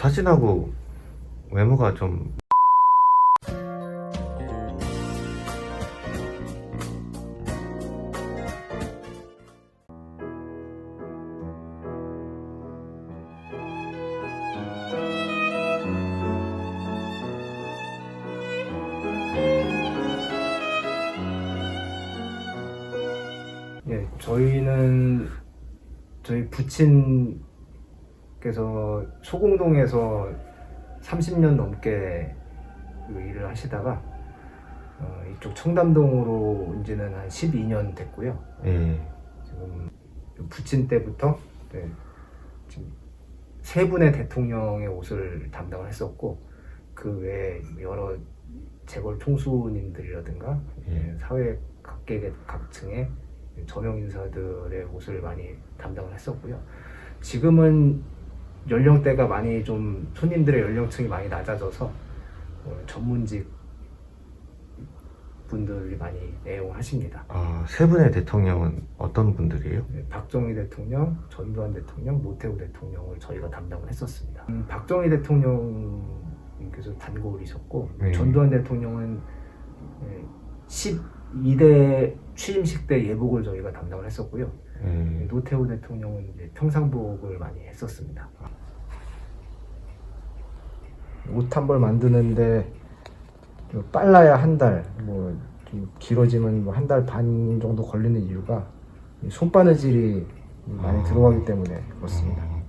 사진하고 외모가 좀 예, 저희는 저희 부친 께서 소공동에서 30년 넘게 그 일을 하시다가 어, 이쪽 청담동으로 온 지는 한 12년 됐고요. 예. 지금 부친 때부터 네, 지금 세 분의 대통령의 옷을 담당을 했었고 그 외에 여러 재벌 총수님들이라든가 예. 예, 사회 각계 각층의 저명 인사들의 옷을 많이 담당을 했었고요. 지금은 연령대가 많이 좀 손님들의 연령층이 많이 낮아져서 어, 전문직 분들이 많이 애용하십니다. 아, 세 분의 대통령은 어떤 분들이에요? 네, 박정희 대통령, 전두환 대통령, 노태우 대통령을 저희가 담당을 했었습니다. 음, 박정희 대통령께서 단골이셨고 네. 전두환 대통령은 네, 12대 취임식 때 예복을 저희가 담당을 했었고요. 예. 노태우 대통령은 이제 평상복을 많이 했었습니다. 옷 한 벌 만드는데 좀 빨라야 한 달, 뭐 좀 길어지면 뭐 한 달 반 정도 걸리는 이유가 이 손바느질이 많이 아. 들어가기 때문에 그렇습니다. 어,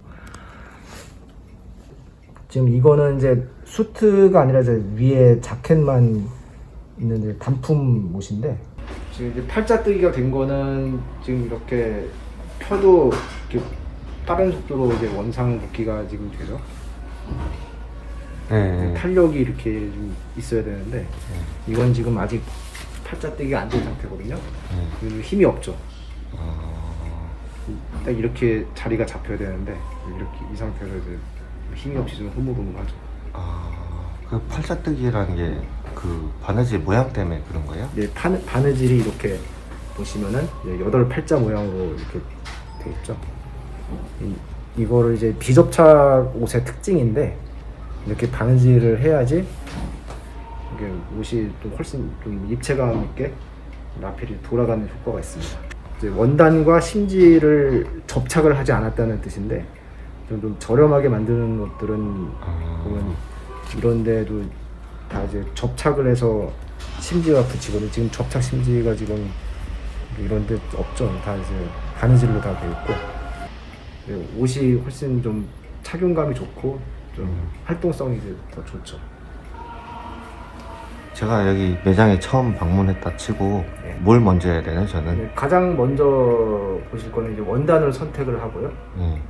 지금 이거는 이제 수트가 아니라 이제 위에 자켓만 있는 단품 옷인데 지금 이제 팔자뜨기가 된 거는 지금 이렇게 펴도 이렇게 빠른 속도로 이제 원상 복귀가 지금 되죠. 예. 예. 탄력이 이렇게 좀 있어야 되는데 이건 지금 아직 팔자뜨기가 안 된 상태거든요. 예. 그래서 힘이 없죠. 아, 딱 이렇게 자리가 잡혀야 되는데 이렇게 이 상태로 이제 힘이 없이 좀 흐물흐물하죠. 아, 그 팔자뜨기라는 게 그 바느질 모양 때문에 그런 거예요? 이제 바, 바느질이 이렇게 보시면은 이제 여덟 팔자 모양으로 이렇게 돼 있죠. 이, 이거를 이제 비접착 옷의 특징인데 이렇게 바느질을 해야지 이게 옷이 좀 훨씬 좀 입체감 있게 라펠이 돌아가는 효과가 있습니다. 이제 원단과 심지를 접착을 하지 않았다는 뜻인데 좀, 좀 저렴하게 만드는 옷들은 아, 보면 이런 데도 다 이제 접착을 해서 심지가 붙이거든요. 지금 접착 심지가 지금 이런 데 없죠. 다 이제 바느질로 다 돼 있고 네, 옷이 훨씬 좀 착용감이 좋고 좀 음. 활동성이 이제 더 좋죠. 제가 여기 매장에 처음 방문했다 치고 네. 뭘 먼저 해야 되나요, 저는? 네, 가장 먼저 보실 거는 이제 원단을 선택을 하고요. 예.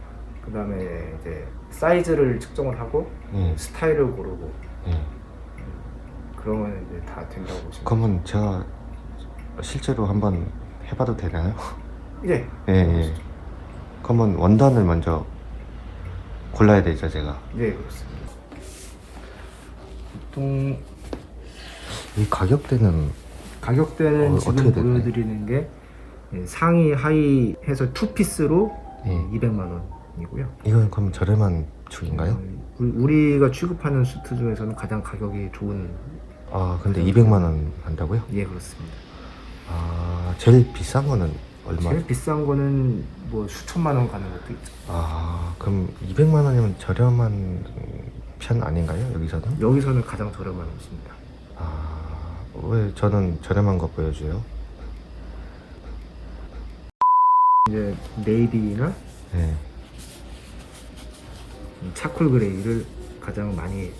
그 다음에 이제 사이즈를 측정을 하고 예. 스타일을 고르고 예. 그러면 이제 다 된다고 보시면. 그러면 제가 실제로 한번 해봐도 되나요? 예. 예, 예. 그러면 원단을 먼저 골라야 되죠, 제가. 네, 그렇습니다. 보통 이 가격대는 가격대는 어, 지금 어떻게 되나요? 보여드리는 게 예, 상의 하의 해서 투 피스로 예. 200만 원 이고요. 이건 그럼 저렴한 축인가요? 음, 우리가 취급하는 수트 중에서는 가장 가격이 좋은 아, 근데 200만 원 한다고요? 예 그렇습니다. 아, 제일 비싼 거는 얼마? 제일 비싼 거는 뭐 수천만 원 가는 것도 있죠. 아, 그럼 200만 원이면 저렴한 편 아닌가요? 여기서는? 여기서는 가장 저렴한 옷입니다. 아, 왜 저는 저렴한 거 보여줘요? 이제 네이비나 네. 차콜 그레이를 가장 많이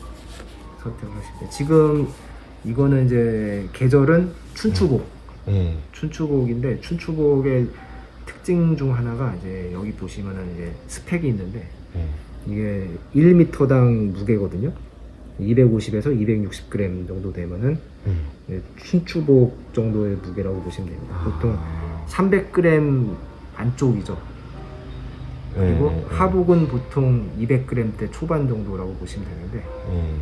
선택을 하시는데 지금 이거는 이제 계절은 춘추곡. 예. 춘추곡인데 춘추곡의 특징 중 하나가 이제 여기 보시면은 이제 스펙이 있는데 예. 이게 1m당 무게거든요. 250에서 260g 정도 되면은 음. 춘추복 정도의 무게라고 보시면 됩니다. 보통 아, 300g 안쪽이죠. 그리고 예. 하복은 보통 200g대 초반 정도라고 보시면 되는데 예.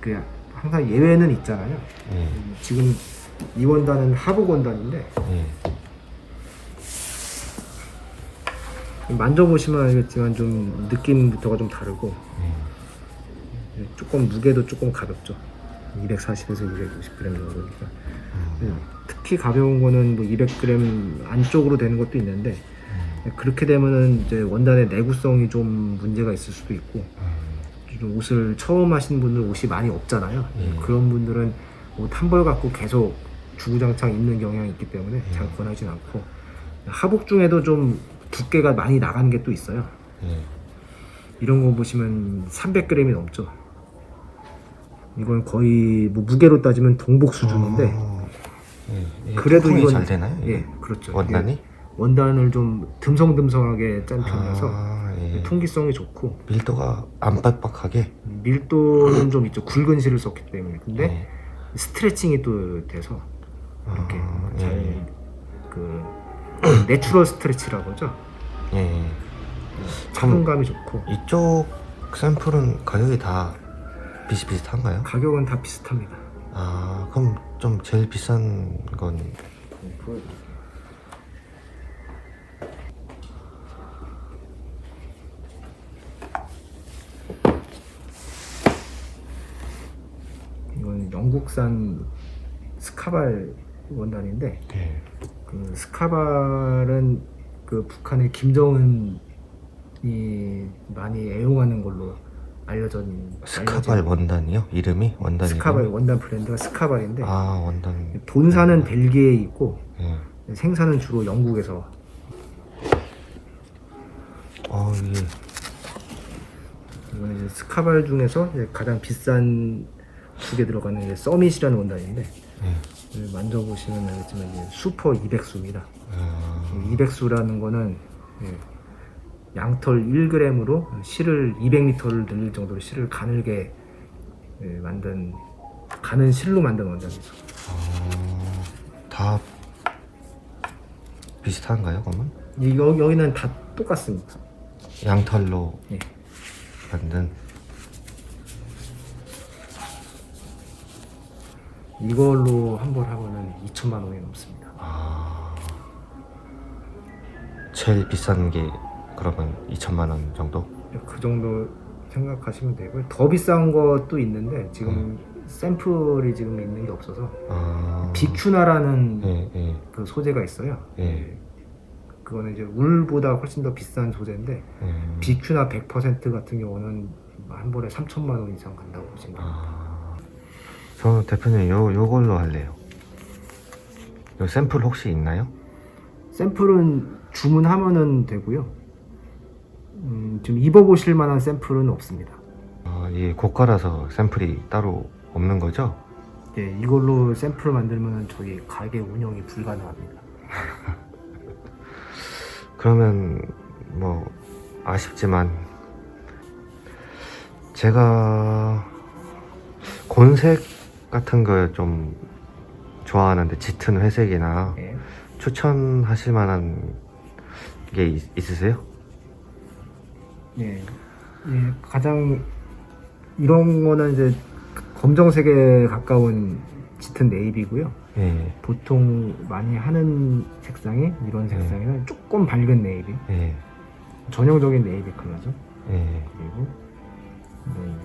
그 항상 예외는 있잖아요. 예. 지금 이 원단은 하복 원단인데 예. 만져보시면 알겠지만 좀 느낌부터가 좀 다르고 예. 네, 조금 무게도 조금 가볍죠. 240에서 250g 정도니까. 네, 특히 가벼운 거는 뭐 200g 안쪽으로 되는 것도 있는데 네, 그렇게 되면은 이제 원단의 내구성이 좀 문제가 있을 수도 있고 좀 옷을 처음 하시는 분들 옷이 많이 없잖아요. 예. 그런 분들은 옷 한 벌 갖고 계속 주구장창 입는 경향이 있기 때문에 잘 예. 권하진 않고 하복 중에도 좀 두께가 많이 나가는 게 또 있어요. 예. 이런 거 보시면 300g이 넘죠. 이건 거의 뭐 무게로 따지면 동복 수준인데 아, 예. 이게 그래도 이건 잘 되나요? 예, 그렇죠. 원단이? 원단을 좀 듬성듬성하게 짠 편이라서 아, 예. 통기성이 좋고 밀도가 안 빡빡하게. 밀도는 좀 있죠. 굵은 실을 썼기 때문에. 근데 예. 스트레칭이 또 돼서 이렇게 아, 예. 잘그 내추럴 스트레치라고 하죠. 예. 예. 착용감이 좋고 이쪽 샘플은 가격이 다 비슷비슷한가요? 가격은 다 비슷합니다. 아, 그럼 좀 제일 비싼 건 네, 보여드릴게요. 영국산 스카발 원단인데 예. 그 스카발은 그 북한의 김정은이 많이 애용하는 걸로 알려져 있는 스카발 원단이요? 이름이 원단이 스카발 원단 브랜드가 스카발인데 아 원단 본사는 벨기에에 있고 예. 생산은 주로 영국에서 어 이게 이거는 이제 스카발 중에서 이제 가장 비싼 축에 들어가는 이제 서밋이라는 원단인데 예. 이걸 만져보시면 알겠지만 이제 슈퍼 200수입니다. 아, 200수라는 거는 예, 양털 1g으로 실을 200m를 늘릴 정도로 실을 가늘게 예, 만든 가는 실로 만든 원단이죠. 아, 다 비슷한가요, 그러면? 이- 여, 여기는 다 똑같습니다. 양털로 예. 만든 이걸로 한 벌 하면은 2천만 원이 넘습니다. 아 제일 비싼 게 그러면 2천만 원 정도? 그 정도 생각하시면 되고요. 더 비싼 것도 있는데 지금 샘플이 지금 있는 게 없어서 아 비큐나라는 예, 예, 그 소재가 있어요. 예. 그거는 이제 울보다 훨씬 더 비싼 소재인데 예. 비큐나 100% 같은 경우는 한 번에 3천만 원 이상 간다고 보시면 됩니다. 아, 저 대표님 요 요걸로 할래요. 요 샘플 혹시 있나요? 샘플은 주문하면은 되고요. 음, 지금 입어보실 만한 샘플은 없습니다. 아, 이 고가라서 샘플이 따로 없는 거죠? 예, 이걸로 샘플 만들면 저희 가게 운영이 불가능합니다. 그러면 뭐 아쉽지만 제가 곤색 같은 걸 좀 좋아하는데 짙은 회색이나 예. 추천하실 만한 게 있, 있으세요? 예, 예, 가장 이런 거는 이제 검정색에 가까운 짙은 네이비고요. 예, 보통 많이 하는 색상이 이런 색상에는 조금 밝은 네이비, 예, 전형적인 네이비 컬러죠. 예. 그리고 뭐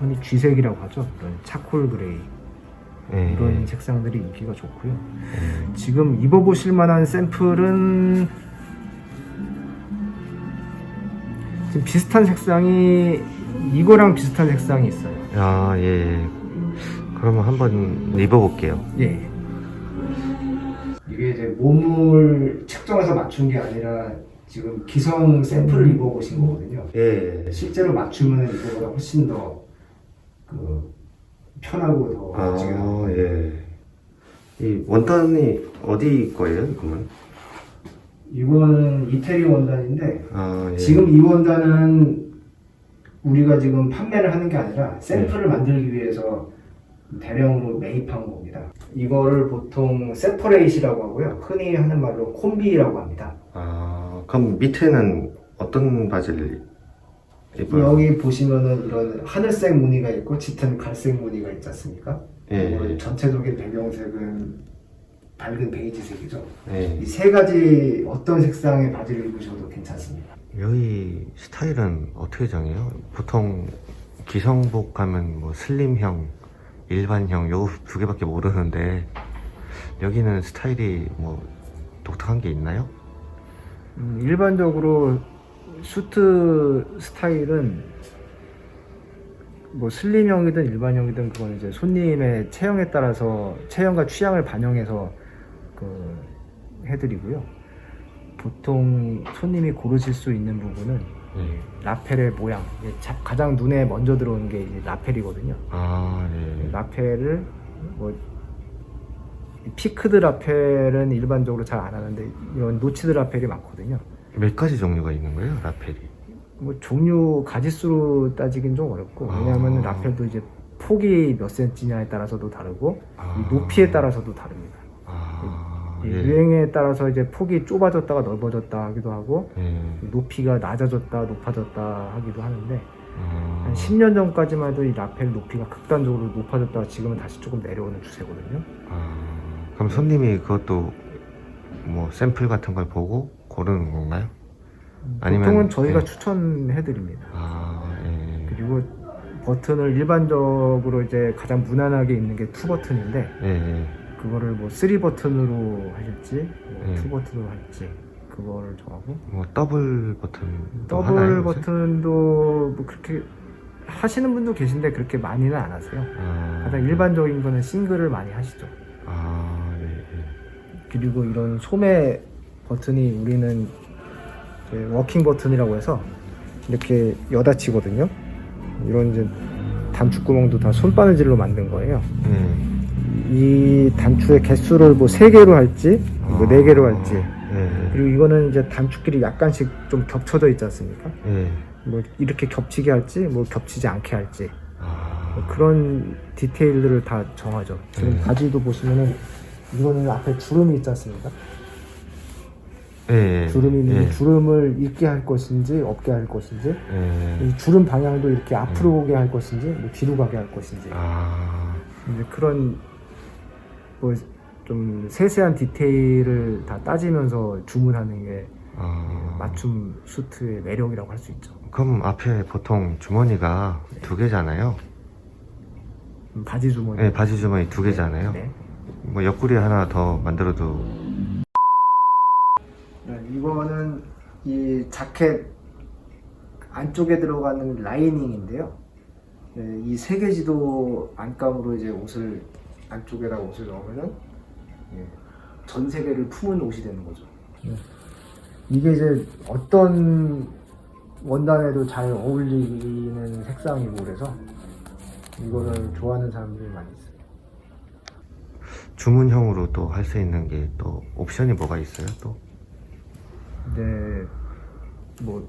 흔히 쥐색이라고 하죠. 이런 차콜 그레이 예, 이런 색상들이 인기가 좋고요. 지금 입어보실 만한 샘플은 지금 비슷한 색상이 이거랑 비슷한 색상이 있어요. 아, 예. 그러면 한번 입어볼게요. 예. 이게 이제 몸을 측정해서 맞춘 게 아니라 지금 기성 샘플을 입어보신 거거든요. 예. 실제로 맞추면 이거보다 훨씬 더그 편하고 더 멋지게 아, 나와요. 예. 이 원단이 어디 거예요, 그러면? 이거는 이태리 원단인데 아, 예. 지금 이 원단은 우리가 지금 판매를 하는 게 아니라 샘플을 만들기 위해서 대량으로 매입한 겁니다. 이거를 보통 세퍼레이시라고 하고요. 흔히 하는 말로 콤비라고 합니다. 아, 그럼 밑에는 어떤 바지를? 여기 보시면은 이런 하늘색 무늬가 있고 짙은 갈색 무늬가 있지 않습니까? 예. 그리고 전체적인 배경색은 밝은 베이지색이죠. 예. 이 세 가지 어떤 색상의 바지를 입으셔도 괜찮습니다. 여기 스타일은 어떻게 정해요? 보통 기성복 가면 뭐 슬림형, 일반형 요 두 개밖에 모르는데 여기는 스타일이 뭐 독특한 게 있나요? 음, 일반적으로 수트 스타일은 뭐 슬림형이든 일반형이든 그건 이제 손님의 체형에 따라서 체형과 취향을 반영해서 그 해드리고요. 보통 손님이 고르실 수 있는 부분은 네. 라펠의 모양, 자- 가장 눈에 먼저 들어오는 게 이제 라펠이거든요. 아, 네. 라펠을 뭐 피크드 라펠은 일반적으로 잘 안 하는데 이런 노치드 라펠이 많거든요. 몇 가지 종류가 있는 거예요, 라펠이? 뭐 종류 가지수로 따지긴 좀 어렵고 아. 왜냐하면 라펠도 이제 폭이 몇 센치냐에 따라서도 다르고 아. 이 높이에 따라서도 다릅니다. 아, 이 예. 유행에 따라서 이제 폭이 좁아졌다가 넓어졌다 하기도 하고 예. 높이가 낮아졌다 높아졌다 하기도 하는데 아, 한 10년 전까지만 해도 이 라펠 높이가 극단적으로 높아졌다가 지금은 다시 조금 내려오는 추세거든요. 아, 그럼 손님이 그것도 뭐 샘플 같은 걸 보고 고르는 건가요? 아니면- 보통은 저희가 네. 추천해드립니다. 아, 예. 그리고 버튼을 일반적으로 이제 가장 무난하게 있는 게 투 버튼인데 예, 예. 그거를 뭐3 버튼으로 하실지 뭐 네. 2 버튼으로 할지 그거를 정하고 뭐 더블 버튼 더블 버튼도 뭐 그렇게 하시는 분도 계신데 그렇게 많이는 안 하세요. 아, 가장 일반적인 거는 싱글을 많이 하시죠. 아, 예, 예. 그리고 이런 소매 버튼이 우리는 워킹 버튼이라고 해서 이렇게 여닫히거든요. 이런 이제 단축구멍도 다 손바느질로 만든 거예요. 예. 이 단추의 개수를 뭐 3개로 할지 뭐 4개로 할지 예, 그리고 이거는 이제 단축끼리 약간씩 좀 겹쳐져 있지 않습니까? 예. 뭐 이렇게 겹치게 할지 뭐 겹치지 않게 할지 아, 뭐 그런 디테일들을 다 정하죠. 지금 네. 바지도 보시면은 이거는 앞에 주름이 있지 않습니까? 예, 예. 주름이 있는데 예. 주름을 있게 할 것인지 없게 할 것인지 예. 이 주름 방향도 이렇게 앞으로 오게 할 것인지 뭐 뒤로 가게 할 것인지 아, 이제 그런 뭐 좀 세세한 디테일을 다 따지면서 주문하는 게 아. 맞춤 수트의 매력이라고 할 수 있죠. 그럼 앞에 보통 주머니가 두 개잖아요. 음, 바지 주머니. 네, 바지 주머니 두 개잖아요. 네. 뭐 옆구리 하나 더 만들어도 네, 이거는 이 자켓 안쪽에 들어가는 라이닝인데요. 네, 이 세계지도 안감으로 이제 옷을 안쪽에다가 옷을 넣으면은 예, 전 세계를 품은 옷이 되는 거죠. 이게 이제 어떤 원단에도 잘 어울리는 색상이고 그래서 이거를 좋아하는 사람들이 많이 있어요. 주문형으로 또 할 수 있는 게 또 옵션이 뭐가 있어요? 또 근데 뭐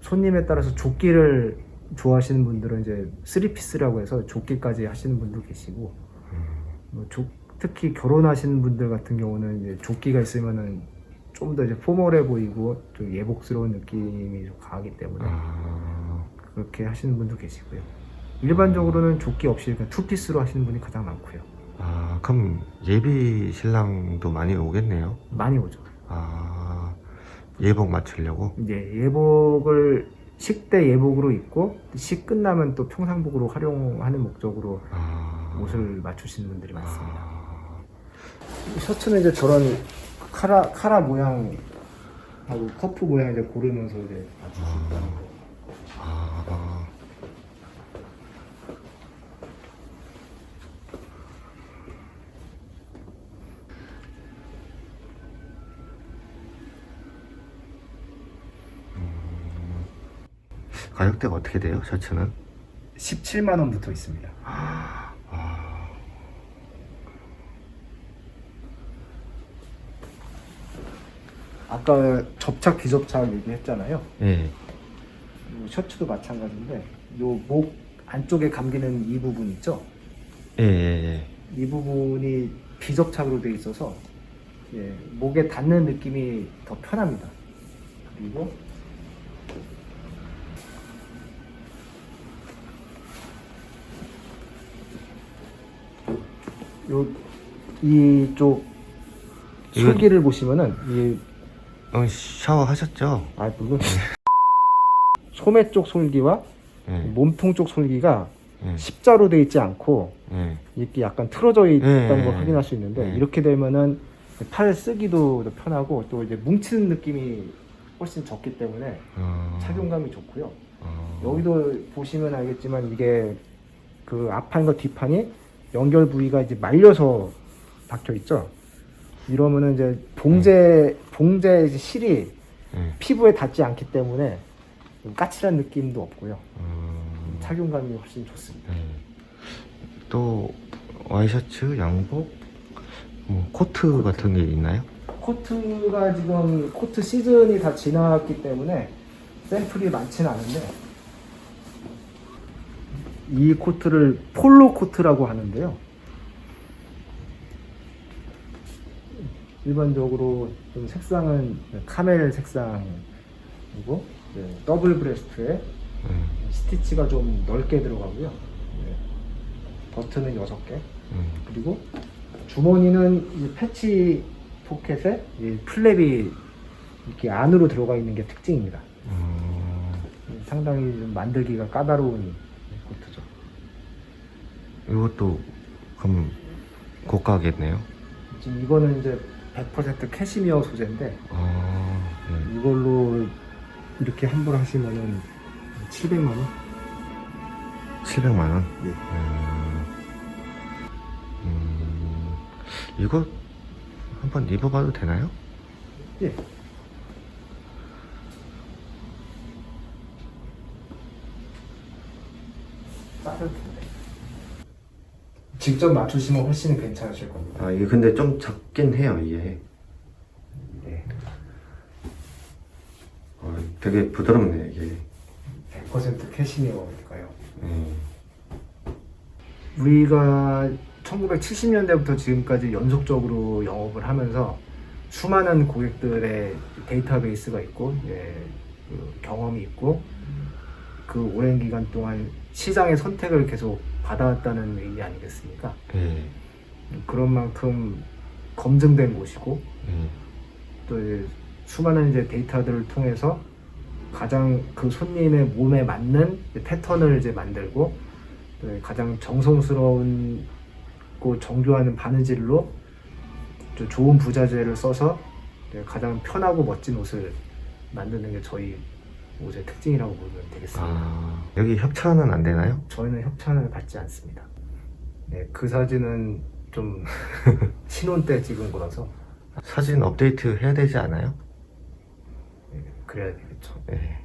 손님에 따라서 조끼를 좋아하시는 분들은 이제 쓰리피스라고 해서 조끼까지 하시는 분도 계시고 뭐 조- 특히 결혼하시는 분들 같은 경우는 이제 조끼가 있으면은 좀 더 이제 포멀해 보이고 좀 예복스러운 느낌이 좀 강하기 때문에 아, 그렇게 하시는 분도 계시고요. 일반적으로는 조끼 없이 그냥 투피스로 하시는 분이 가장 많고요. 아 그럼 예비 신랑도 많이 오겠네요. 많이 오죠. 아 예복 맞추려고. 이제 예복을 식대 예복으로 입고 식 끝나면 또 평상복으로 활용하는 목적으로 아, 옷을 맞추시는 분들이 많습니다. 아, 셔츠는 이제 저런 카라 카라 모양 하고 커프 모양 이제 고르면서 이제 맞출 수 있다는 거. 가격대가 어떻게 돼요? 셔츠는? 17만 원부터 있습니다. 아, 아까 접착 비접착 얘기했잖아요. 예. 이 셔츠도 마찬가지인데 요 목 안쪽에 감기는 이 부분 있죠? 예, 예, 예. 이 부분이 비접착으로 돼 있어서 예, 목에 닿는 느낌이 더 편합니다. 그리고 요 이쪽 이건- 솔기를 보시면은 이 어, 샤워 하셨죠? 아 물론 소매 쪽 솔기와 예. 몸통 쪽 솔기가 예. 십자로 돼 있지 않고 예. 이렇게 약간 틀어져 있다는 예, 걸 예, 확인할 수 있는데 예. 이렇게 되면은 팔 쓰기도 더 편하고 또 이제 뭉치는 느낌이 훨씬 적기 때문에 어. 착용감이 좋고요. 어. 여기도 보시면 알겠지만 이게 그 앞판과 뒷판이 연결 부위가 이제 말려서 박혀 있죠. 이러면은 이제 봉제 봉제 이제 실이 예. 피부에 닿지 않기 때문에 좀 까칠한 느낌도 없고요. 어. 착용감이 훨씬 좋습니다. 예. 또 와이셔츠, 양복, 뭐 코트, 같은 게 있나요? 코트가 지금 코트 시즌이 다 지났기 때문에 샘플이 많지는 않은데 이 코트를 폴로 코트라고 하는데요. 일반적으로 좀 색상은 카멜 색상이고 네, 더블 브레스트에 예. 스티치가 좀 넓게 들어가고요. 네, 버튼은 6개. 예. 그리고 주머니는 이 패치 포켓에 이 플랩이 이렇게 안으로 들어가 있는 게 특징입니다. 어. 상당히 좀 만들기가 까다로운. 이것도 그럼 고가겠네요. 지금 이거는 이제 100% 캐시미어 소재인데 아, 네. 이걸로 이렇게 환불 하시면은 700만 원? 700만 원. 예. 음, 음, 이거 한번 입어봐도 되나요? 예. 따뜻한데. 직접 맞추시면 훨씬 괜찮으실 겁니다. 아, 이게 근데 좀 작긴 해요, 이게. 네. 어, 되게 부드럽네, 이게. 100% 캐시미어니까요. 음, 우리가 1970년대부터 지금까지 연속적으로 영업을 하면서 수많은 고객들의 데이터베이스가 있고 예, 그 경험이 있고 그 오랜 기간 동안 시장의 선택을 계속 받아왔다는 의미 아니겠습니까? 예, 그런 만큼 검증된 곳이고 예, 또 이제 수많은 이제 데이터들을 통해서 가장 그 손님의 몸에 맞는 이제 패턴을 이제 만들고 또 가장 정성스러운 고 정교하는 바느질로 좀 좋은 부자재를 써서 가장 편하고 멋진 옷을 만드는 게 저희 옷의 특징이라고 보면 되겠습니다. 아, 여기 협찬은 안 되나요? 저희는 협찬을 받지 않습니다. 네, 그 사진은 좀 신혼 때 찍은 거라서 사진 업데이트 해야 되지 않아요? 네, 그래야 되겠죠. 예.